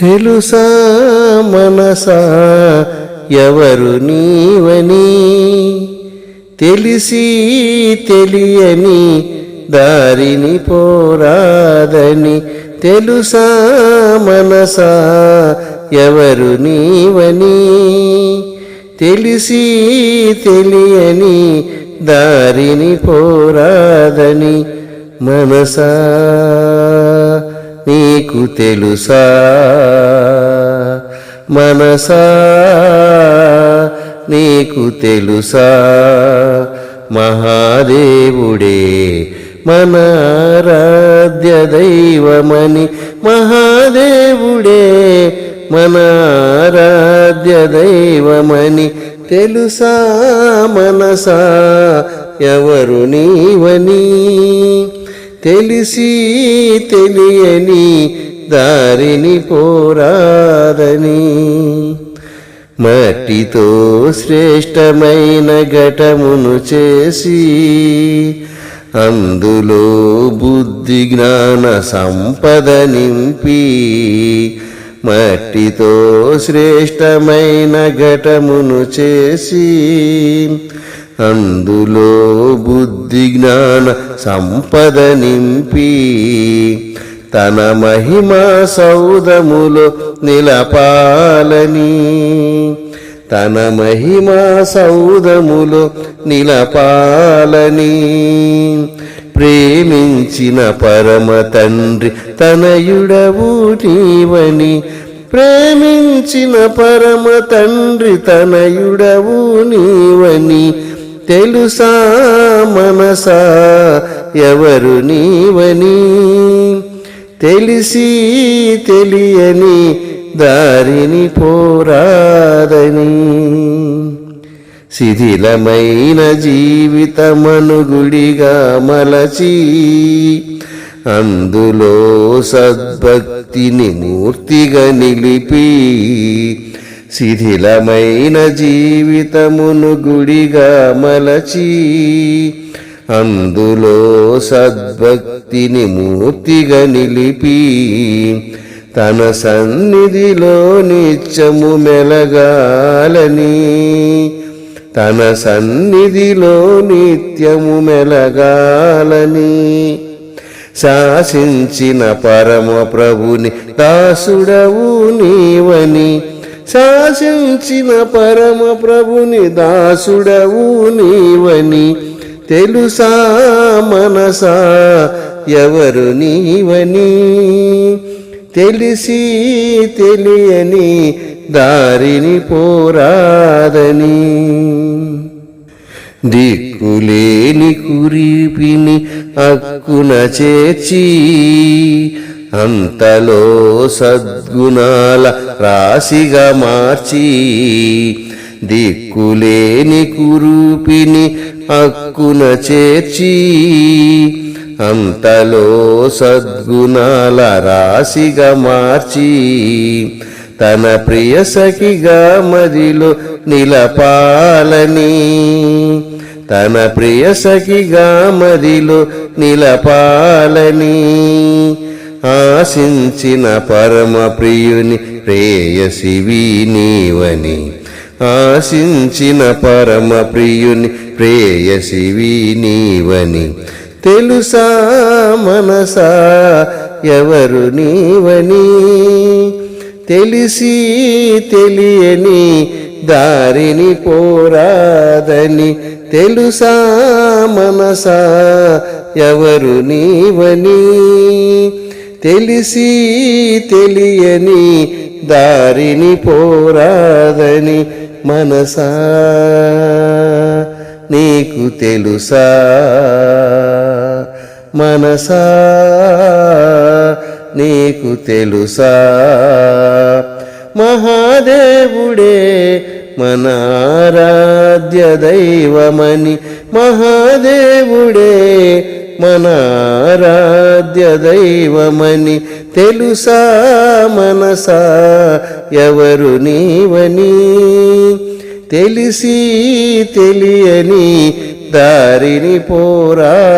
తెలుసా మనసా? ఎవరు నీవని? తెలిసి తెలియని దారిని పోరాదని తెలుసా మనసా? ఎవరు నీవని? తెలిసి తెలియని దారిని పోరాదని మనసా? నీకు తెలుసా? మనసా నీకు తెలుసా? మహాదేవుడే మన ఆరాధ్య దైవమని మహాదేవుడే మన ఆరాధ్య దైవమని తెలుసా మనసా? ఎవరు నీవని? తెలిసి తెలియని దారిని పోరాదని. మట్టితో శ్రేష్టమైన ఘటమును చేసి అందులో బుద్ధి జ్ఞాన సంపద నింపి మట్టితో శ్రేష్టమైన ఘటమును చేసి అందులో బుద్ధి జ్ఞాన సంపద నింపి తన మహిమా సౌదములో నిలపాలని. తన మహిమా సౌదములో నిలపాలని. ప్రేమించిన పరమ తండ్రి తనయుడవు నీవని. ప్రేమించిన పరమ తండ్రి తనయుడవు నీవని. తెలుసా మనసా ఎవరు నీవని? తెలిసి తెలియని దారిని పోరాదని. శిథిలమైన జీవితమనుగుడిగా మలచి అందులో సద్భక్తిని మూర్తిగా నిలిపి శిథిలమైన జీవితమును గుడిగా మలచి అందులో సద్భక్తిని మూర్తిగా నిలిపి తన సన్నిధిలో నిత్యము మెలగాలని తన సన్నిధిలో నిత్యము మెలగాలని శాసించిన పరమ ప్రభుని దాసుడవు నీవని శాసించిన పరమ ప్రభుని దాసుడవు నీవని తెలుసా మనసా? ఎవరు నీవని? తెలిసి తెలియని దారిని పోరాదని. దిక్కులేని కురిపిని అక్కున చేర్చి అంతలో సద్గుణాల రాశిగా మార్చి దిక్కులేని కురూపిని అక్కున చేర్చి అంతలో సద్గుణాల రాశిగా మార్చి తన ప్రియ సఖిగా మదిలో నిలపాలని. తన ప్రియ సఖిగా మదిలో నిలపాలని. ఆశించిన పరమ ప్రియుని ప్రేయసివి నీవని ఆశించిన పరమ ప్రియుని ప్రేయసివి నీవని తెలుసా మనసా ఎవరు నీవని? తెలిసి తెలియని దారిని పోరాదని. తెలుసా మనసా ఎవరు నీవని? తెలిసి తెలియని దారిని పోరాదని. మనసా? నీకు తెలుసా? మనసా? నీకు తెలుసా? మహాదేవుడే మన ఆరాధ్య దైవమని మహాదేవుడే మన ఆరాధ్య దైవమని తెలుసా మనసా? ఎవరు నీవని? తెలిసి తెలియని దారిని పోరాదని.